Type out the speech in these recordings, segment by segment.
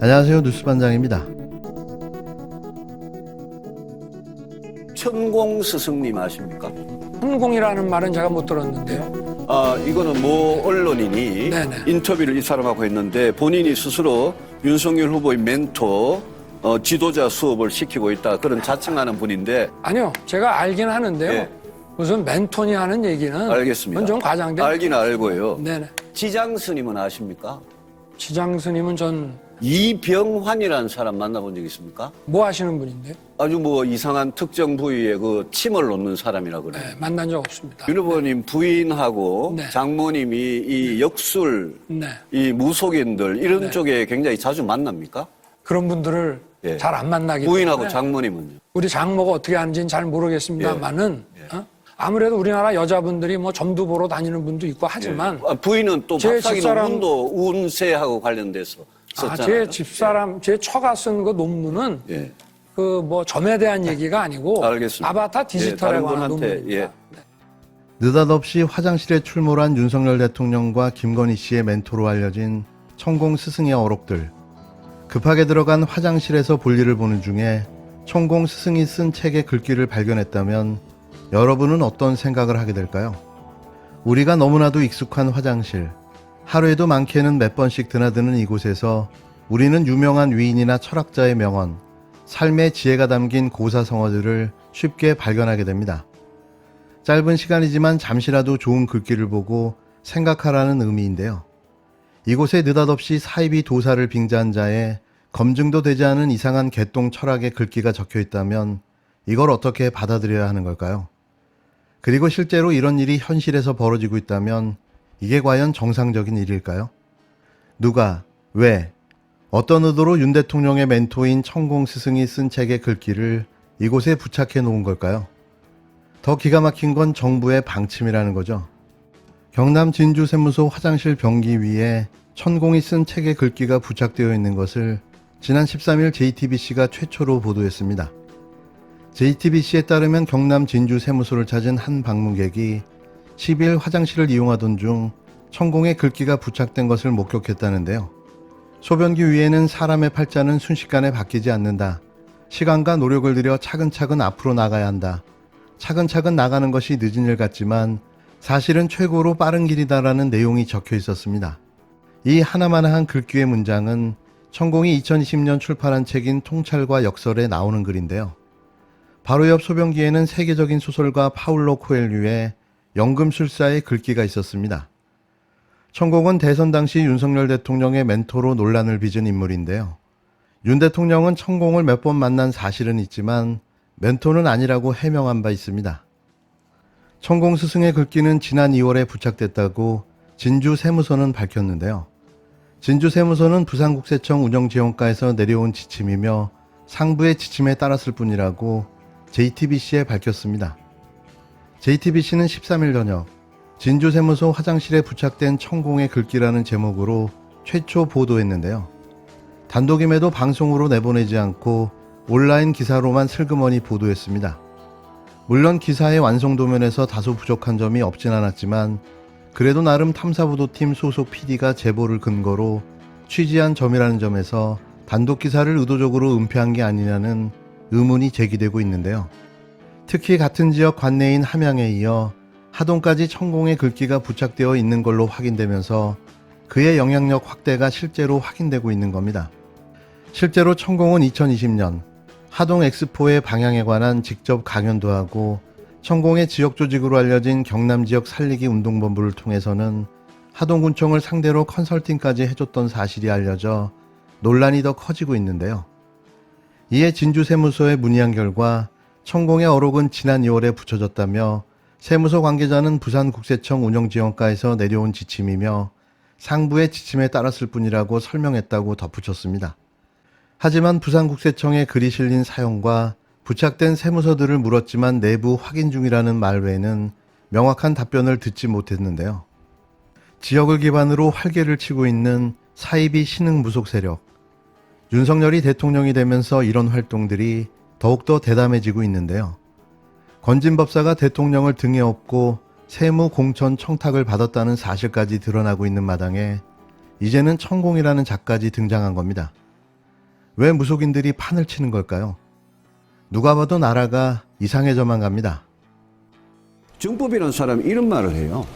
안녕하세요. 뉴스반장입니다. 천공 스승님 아십니까? 천공이라는 말은 제가 못 들었는데요. 아 이거는 모 언론인이 네네. 인터뷰를 이 사람하고 했는데 본인이 스스로 윤석열 후보의 멘토 어, 지도자 수업을 시키고 있다 그런 자칭하는 분인데 아니요, 제가 알긴 하는데요. 예. 무슨 멘토니 하는 얘기는 알겠습니다. 좀 과장된. 알긴 알고요. 네네. 지장 스님은 아십니까? 지장 스님은 전뭐 이병환이라는 사람 만나본 적 있습니까? 하시는 분인데요. 아주 뭐 이상한 특정 부위에 그 침을 놓는 사람이라 그래요. 네, 만난 적 없습니다. 윤 후보님 부인하고 네. 장모님이 이 역술, 네. 이 무속인들 이런 네. 쪽에 굉장히 자주 만납니까? 그런 분들을 예. 잘 안 만나기 부인하고 때문에 장모님은요? 우리 장모가 어떻게 하는지는 잘 모르겠습니다만은 어? 아무래도 우리나라 여자분들이 뭐 점도 보러 다니는 분도 있고 하지만 아, 부인은 또 제 박사기 집사람- 논문도 운세하고 관련돼서 아, 썼잖아요. 제 집사람, 제 처가 쓴 그 논문은 예. 그 뭐 점에 대한 얘기가 아니고 알겠습니다. 아바타 예, 디지털에 다른 관한 분한테, 논문입니다. 예. 네. 느닷없이 화장실에 출몰한 윤석열 대통령과 김건희 씨의 멘토로 알려진 천공 스승의 어록들. 급하게 들어간 화장실에서 볼일을 보는 중에 천공 스승이 쓴 책의 글귀를 발견했다면 여러분은 어떤 생각을 하게 될까요? 우리가 너무나도 익숙한 화장실. 하루에도 많게는 몇 번씩 드나드는 이곳에서 우리는 유명한 위인이나 철학자의 명언, 삶의 지혜가 담긴 고사성어들을 쉽게 발견하게 됩니다. 짧은 시간이지만 잠시라도 좋은 글귀를 보고 생각하라는 의미인데요. 이곳에 느닷없이 사이비 도사를 빙자한 자의 검증도 되지 않은 이상한 개똥 철학의 글귀가 적혀 있다면 이걸 어떻게 받아들여야 하는 걸까요? 그리고 실제로 이런 일이 현실에서 벌어지고 있다면 이게 과연 정상적인 일일까요? 누가, 왜, 어떤 의도로 윤 대통령의 멘토인 천공 스승이 쓴 책의 글귀를 이곳에 부착해 놓은 걸까요? 더 기가 막힌 건 정부의 방침이라는 거죠. 경남 진주 세무소 화장실 변기 위에 천공이 쓴 책의 글귀가 부착되어 있는 것을 지난 13일 JTBC가 최초로 보도했습니다. JTBC에 따르면 경남 진주 세무소를 찾은 한 방문객이 10일 화장실을 이용하던 중 천공의 글귀가 부착된 것을 목격했다는데요. 소변기 위에는 사람의 팔자는 순식간에 바뀌지 않는다. 시간과 노력을 들여 차근차근 앞으로 나가야 한다. 차근차근 나가는 것이 늦은 일 같지만 사실은 최고로 빠른 길이다라는 내용이 적혀 있었습니다. 이 하나마나한 글귀의 문장은 천공이 2020년 출판한 책인 통찰과 역설에 나오는 글인데요. 바로 옆 소변기에는 세계적인 소설가 파울로 코엘류의 연금술사의 글귀가 있었습니다. 천공은 대선 당시 윤석열 대통령의 멘토로 논란을 빚은 인물인데요. 윤 대통령은 천공을 몇 번 만난 사실은 있지만 멘토는 아니라고 해명한 바 있습니다. 천공 스승의 글귀는 지난 2월에 부착됐다고 진주 세무서는 밝혔는데요. 진주 세무서는 부산국세청 운영지원과에서 내려온 지침이며 상부의 지침에 따랐을 뿐이라고 JTBC에 밝혔습니다. JTBC는 13일 저녁 진주 세무소 화장실에 부착된 천공의 글귀라는 제목으로 최초 보도했는데요. 단독임에도 방송으로 내보내지 않고 온라인 기사로만 슬그머니 보도했습니다. 물론 기사의 완성도 면에서 다소 부족한 점이 없진 않았지만 그래도 나름 탐사보도팀 소속 PD가 제보를 근거로 취지한 점이라는 점에서 단독 기사를 의도적으로 은폐한 게 아니냐는 의문이 제기되고 있는데요. 특히 같은 지역 관내인 함양에 이어 하동까지 천공의 글귀가 부착되어 있는 걸로 확인되면서 그의 영향력 확대가 실제로 확인되고 있는 겁니다. 실제로 천공은 2020년 하동 엑스포의 방향에 관한 직접 강연도 하고 천공의 지역 조직으로 알려진 경남 지역 살리기 운동본부를 통해서는 하동군청을 상대로 컨설팅까지 해줬던 사실이 알려져 논란이 더 커지고 있는데요. 이에 진주세무소에 문의한 결과 천공의 어록은 지난 2월에 붙여졌다며 세무서 관계자는 부산국세청 운영지원과에서 내려온 지침이며 상부의 지침에 따랐을 뿐이라고 설명했다고 덧붙였습니다. 하지만 부산국세청에 글이 실린 사용과 부착된 세무서들을 물었지만 내부 확인 중이라는 말 외에는 명확한 답변을 듣지 못했는데요. 지역을 기반으로 활개를 치고 있는 사이비 신흥 무속 세력. 윤석열이 대통령이 되면서 이런 활동들이 더욱더 대담해지고 있는데요. 건진 법사가 대통령을 등에 업고 세무 공천 청탁을 받았다는 사실까지 드러나고 있는 마당에 이제는 천공이라는 작까지 등장한 겁니다. 왜 무속인들이 판을 치는 걸까요? 누가 봐도 나라가 이상해져만 갑니다. 정법이라는 사람이 이런 말을 해요.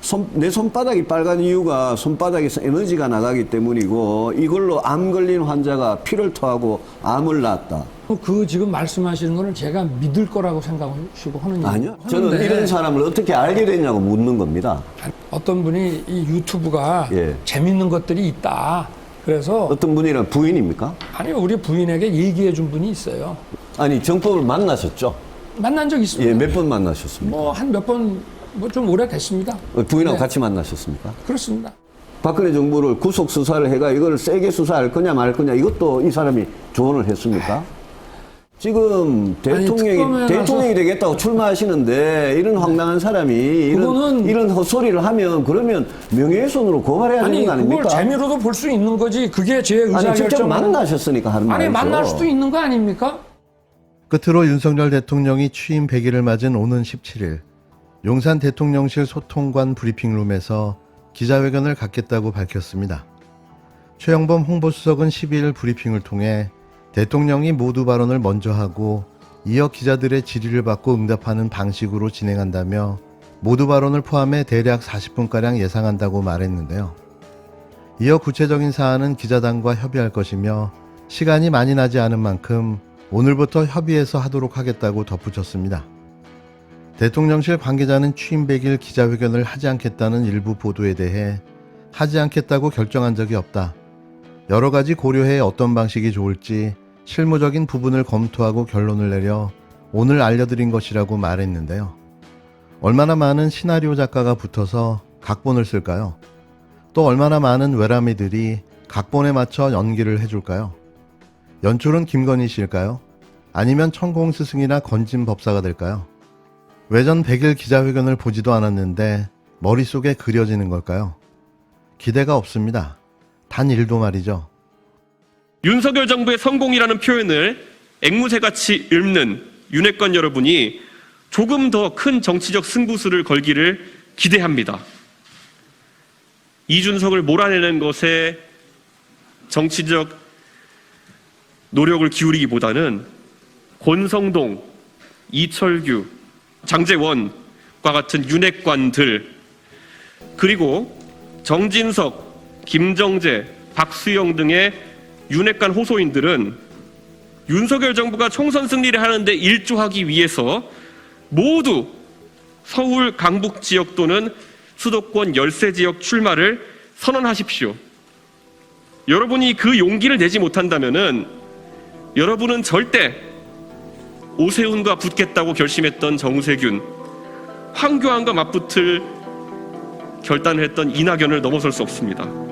손- 내 손바닥이 빨간 이유가 손바닥에서 에너지가 나가기 때문이고 이걸로 암 걸린 환자가 피를 토하고 암을 낳았다. 그 지금 말씀하시는 거는 제가 믿을 거라고 생각하시고 하는 아니요. 저는 이런 사람을 어떻게 알게 됐냐고 묻는 겁니다. 어떤 분이 이 유튜브가 예. 재밌는 것들이 있다. 그래서 어떤 분이랑 부인입니까? 아니 우리 부인에게 얘기해 준 분이 있어요. 아니 정법을 만나셨죠? 만난 적 예, 있습니다. 몇번 만나셨습니까? 뭐 한 몇 번 뭐 좀 오래 됐습니다. 어, 부인하고 네. 같이 만나셨습니까? 그렇습니다. 박근혜 정부를 구속 수사를 해가 이걸 세게 수사할 거냐 말 거냐 이것도 이 사람이 조언을 했습니까? 지금 대통령이 특검에 대통령이 되겠다고 출마하시는데 이런 황당한 사람이 이런 그거는- 이런 헛소리를 하면 그러면 명예훼손으로 고발해야 아니 되는 거 그걸 아닙니까? 재미로도 볼 수 있는 거지. 그게 제 의사 아니 직접 결정. 만나셨으니까 하는 아니 말이죠. 만날 수도 있는 거 아닙니까? 끝으로 윤석열 대통령이 취임 100일을 맞은 오는 17일 용산 대통령실 소통관 브리핑룸에서 기자회견을 갖겠다고 밝혔습니다. 최영범 홍보수석은 12일 브리핑을 통해 대통령이 모두 발언을 먼저 하고 이어 기자들의 질의를 받고 응답하는 방식으로 진행한다며 모두 발언을 포함해 대략 40분가량 예상한다고 말했는데요. 이어 구체적인 사안은 기자단과 협의할 것이며 시간이 많이 나지 않은 만큼 오늘부터 협의해서 하도록 하겠다고 덧붙였습니다. 대통령실 관계자는 취임 100일 기자회견을 하지 않겠다는 일부 보도에 대해 하지 않겠다고 결정한 적이 없다. 여러 가지 고려해 어떤 방식이 좋을지 실무적인 부분을 검토하고 결론을 내려 오늘 알려드린 것이라고 말했는데요. 얼마나 많은 시나리오 작가가 붙어서 각본을 쓸까요? 또 얼마나 많은 외람이들이 각본에 맞춰 연기를 해줄까요? 연출은 김건희 씨일까요? 아니면 천공 스승이나 건진 법사가 될까요? 외전 100일 기자회견을 보지도 않았는데 머릿속에 그려지는 걸까요? 기대가 없습니다. 단 일도 말이죠. 윤석열 정부의 성공이라는 표현을 앵무새같이 읊는 윤핵관 여러분이 조금 더 큰 정치적 승부수를 걸기를 기대합니다. 이준석을 몰아내는 것에 정치적 노력을 기울이기보다는 권성동, 이철규, 장재원과 같은 윤핵관들 그리고 정진석, 김정재, 박수영 등의 윤핵관 호소인들은 윤석열 정부가 총선 승리를 하는데 일조하기 위해서 모두 서울 강북 지역 또는 수도권 열세 지역 출마를 선언하십시오. 여러분이 그 용기를 내지 못한다면은 여러분은 절대 오세훈과 붙겠다고 결심했던 정세균, 황교안과 맞붙을 결단을 했던 이낙연을 넘어설 수 없습니다.